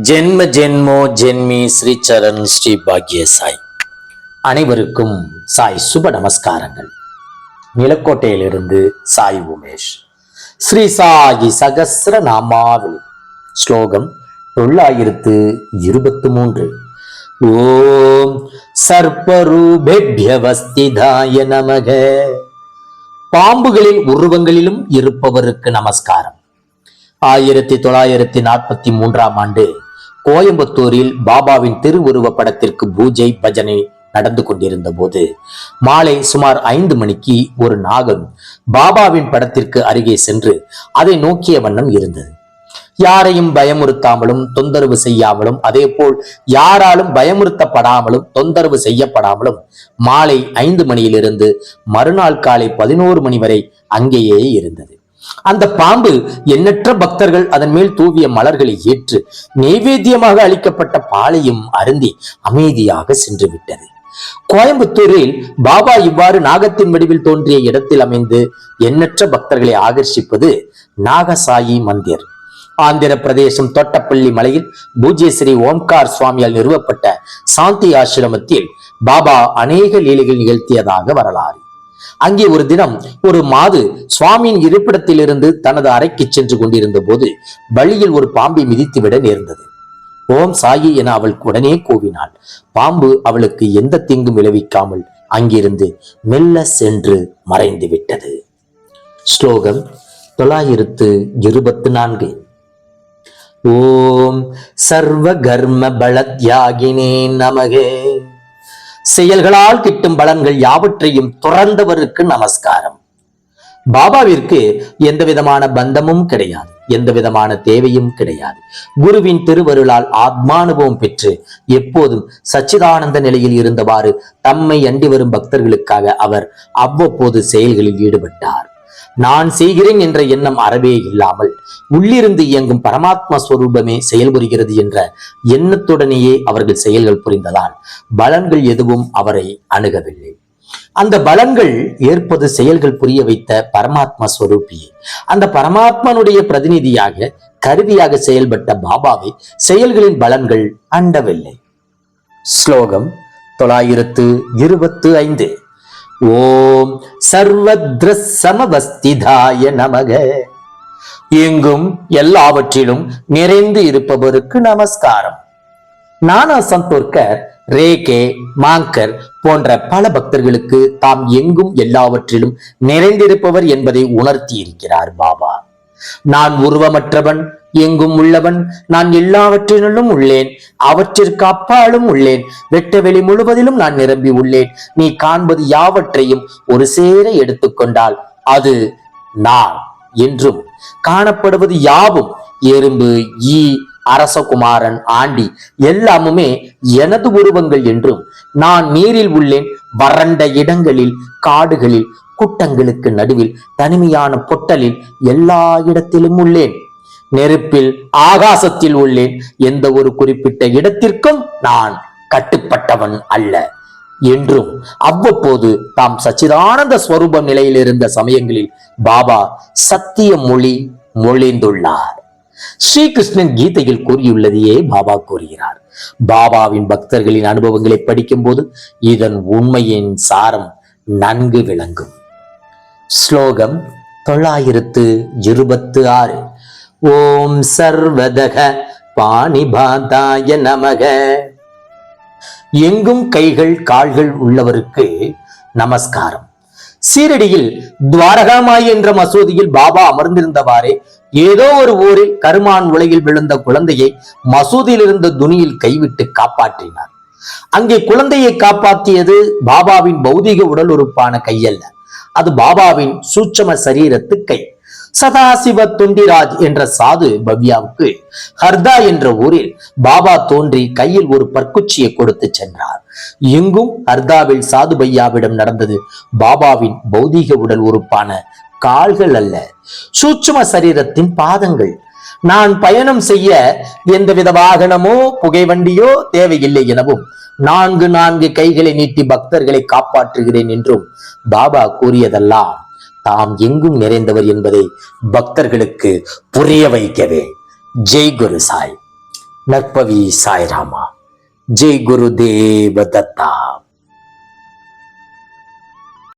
ஜென்ம ஜென்மோ ஜென்மி ஸ்ரீ சரண் ஸ்ரீ பாக்ய சாய் அனைவருக்கும் சாய் சுப நமஸ்காரங்கள். நிலக்கோட்டையிலிருந்து சாய் உமேஷ். ஸ்ரீ சாயி சகசிர நாமாவளி ஸ்லோகம் தொள்ளாயிரத்து இருபத்து மூன்று ஓம் சர்ப்பரூபேபியவஸ்திதாய நமக. பாம்புகளின் உருவங்களிலும் இருப்பவருக்கு நமஸ்காரம். ஆயிரத்தி தொள்ளாயிரத்தி நாற்பத்தி மூன்றாம் ஆண்டு கோயம்புத்தூரில் பாபாவின் திருவுருவ படத்திற்கு பூஜை பஜனை நடந்து கொண்டிருந்த போது மாலை சுமார் ஐந்து மணிக்கு ஒரு நாகம் பாபாவின் படத்திற்கு அருகே சென்று அதை நோக்கிய வண்ணம் இருந்தது. யாரையும் பயமுறுத்தாமலும் தொந்தரவு செய்யாமலும் அதே போல் யாராலும் பயமுறுத்தப்படாமலும் தொந்தரவு செய்யப்படாமலும் மாலை ஐந்து மணியிலிருந்து மறுநாள் காலை பதினோரு மணி வரை அங்கேயே இருந்தது. அந்த பாம்பு எண்ணற்ற பக்தர்கள் அதன் மேல் தூவிய மலர்களை ஏற்று நைவேத்தியமாக அளிக்கப்பட்ட பாலையும் அருந்தி அமைதியாக சென்று விட்டது. கோயம்புத்தூரில் பாபா இவ்வாறு நாகத்தின் வடிவில் தோன்றிய இடத்தில் அமைந்து எண்ணற்ற பக்தர்களை ஆகர்ஷிப்பது நாகசாயி மந்திர். ஆந்திர பிரதேசம் தோட்டப்பள்ளி மலையில் பூஜ்ய ஸ்ரீ ஓம்கார் சுவாமியால் நிறுவப்பட்ட சாந்தி ஆசிரமத்தில் பாபா அநேக லீலைகள் நிகழ்த்தியதாக வரலாறு. அங்கே ஒரு தினம் ஒரு மாது சுவாமியின் இருப்பிடத்திலிருந்து தனது அறைக்கு சென்று கொண்டிருந்த போது வழியில் ஒரு பாம்பை மிதித்துவிட நேர்ந்தது. ஓம் சாயி என அவள் உடனே கூவினாள். பாம்பு அவளுக்கு எந்த தீங்கும் விளைவிக்காமல் அங்கிருந்து மெல்ல சென்று மறைந்து விட்டது. ஸ்லோகம் தொள்ளாயிரத்து இருபத்து நான்கு. ஓம் சர்வ கர்ம பலத்யாகினே நமகே. செயல்களால் கிட்டும் பலன்கள் யாவற்றையும் துறந்தவருக்கு நமஸ்காரம். பாபாவிற்கு எந்த விதமான பந்தமும் கிடையாது எந்த விதமான தேவையும் கிடையாது. குருவின் திருவருளால் ஆத்மானுபவம் பெற்று எப்போதும் சச்சிதானந்த நிலையில் இருந்தவாறு தம்மை அண்டி வரும் பக்தர்களுக்காக அவர் அவ்வப்போது செயல்களில் ஈடுபட்டார். நான் செய்கிறேன் என்ற எண்ணம் அறவே இல்லாமல் உள்ளிருந்து இயங்கும் பரமாத்மா ஸ்வரூபமே செயல்புரிகிறது என்ற எண்ணத்துடனேயே அவர்கள் செயல்கள் புரிந்ததால் பலன்கள் எதுவும் அவரை அணுகவில்லை. அந்த பலன்கள் ஏற்பது செயல்கள் புரிய வைத்த பரமாத்மா ஸ்வரூபியே. அந்த பரமாத்மனுடைய பிரதிநிதியாக கருவியாக செயல்பட்ட பாபாவை செயல்களின் பலன்கள் அண்டவில்லை. ஸ்லோகம் தொள்ளாயிரத்து இருபத்து ஐந்து. ஓம் சர்வத்ர சமவஸ்திதாய நமக. எங்கும் எல்லாவற்றிலும் நிறைந்து இருப்பவருக்கு நமஸ்காரம். நானா சந்தோர்கர் ரேகே மாங்கர் போன்ற பல பக்தர்களுக்கு தாம் எங்கும் எல்லாவற்றிலும் நிறைந்திருப்பவர் என்பதை உணர்த்தி இருக்கிறார் பாபா. நான் உருவமற்றவன் எங்கும் உள்ளவன் நான் எல்லாவற்றினுள்ளும் உள்ளேன் அவற்றிற்கு அப்பாலும் உள்ளேன் வெட்டவெளி முழுவதிலும் நான் நிரம்பி உள்ளேன் நீ காண்பது யாவற்றையும் ஒரு சேர எடுத்துக்கொண்டால் அது நான் என்றும். காணப்படுவது யாவும் எறும்பு ஈ அரசகுமாரன் ஆண்டி எல்லாமுமே எனது உருவங்கள் என்றும். நான் நீரில் உள்ளேன் வறண்ட இடங்களில் காடுகளில் கூட்டங்களுக்கு நடுவில் தனிமையான பொட்டலில் எல்லா இடத்திலும் உள்ளேன். நெருப்பில் ஆகாசத்தில் உள்ளேன். எந்த ஒரு குறிப்பிட்ட இடத்திற்கும் நான் கட்டுப்பட்டவன் அல்ல. என்றும் அவ்வப்போது தாம் சச்சிதானந்த ஸ்வரூப நிலையில் இருந்த சமயங்களில் பாபா சத்திய மொழி மொழிந்துள்ளார். ஸ்ரீகிருஷ்ணன் கீதையில் கூறியுள்ளதையே பாபா கூறுகிறார். பாபாவின் பக்தர்களின் அனுபவங்களை படிக்கும்போது இதன் உண்மையின் சாரம் நன்கு விளங்கும். ஸ்லோகம் தொள்ளாயிரத்து இருபத்து ஆறு. ஓம் சர்வதக பாணிபாதாய நமக. எங்கும் கைகள் கால்கள் உள்ளவருக்கு நமஸ்காரம். சீரடியில் துவாரகாமாய் என்ற மசூதியில் பாபா அமர்ந்திருந்தவாறே ஏதோ ஒரு ஊரில் கருமான் உலகில் விழுந்த குழந்தையை மசூதியில் இருந்த துணியில் கைவிட்டு காப்பாற்றினார். அங்கே குழந்தையை காப்பாற்றியது பாபாவின் பௌதீக உடல் உறுப்பான கையல்ல. அது பாபாவின் சூட்சம சரீரத்து கை. சதாசிவ துண்டிராஜ் என்ற சாது பவ்யாவுக்கு ஹர்தா என்ற ஊரில் பாபா தோன்றி கையில் ஒரு பற்குச்சியை கொடுத்து சென்றார். எங்கும் ஹர்தாவில் சாது பையாவிடம் நடந்தது பாபாவின் பௌதீக உடல் உறுப்பான கால்கள் அல்ல. சூட்சும சரீரத்தின் பாதங்கள். நான் பயணம் செய்ய எந்தவித வாகனமோ புகைவண்டியோ தேவையில்லை எனவும் நான்கு நான்கு கைகளை நீட்டி பக்தர்களை காப்பாற்றுகிறேன் என்றும் பாபா கூறியதெல்லாம் தாம் எங்கும் நிறைந்தவர் என்பதை பக்தர்களுக்கு புரிய வைக்கவே. ஜெய் குரு சாய். நற்பவி சாய்ராமா. ஜெய் குரு தேவ தத்தா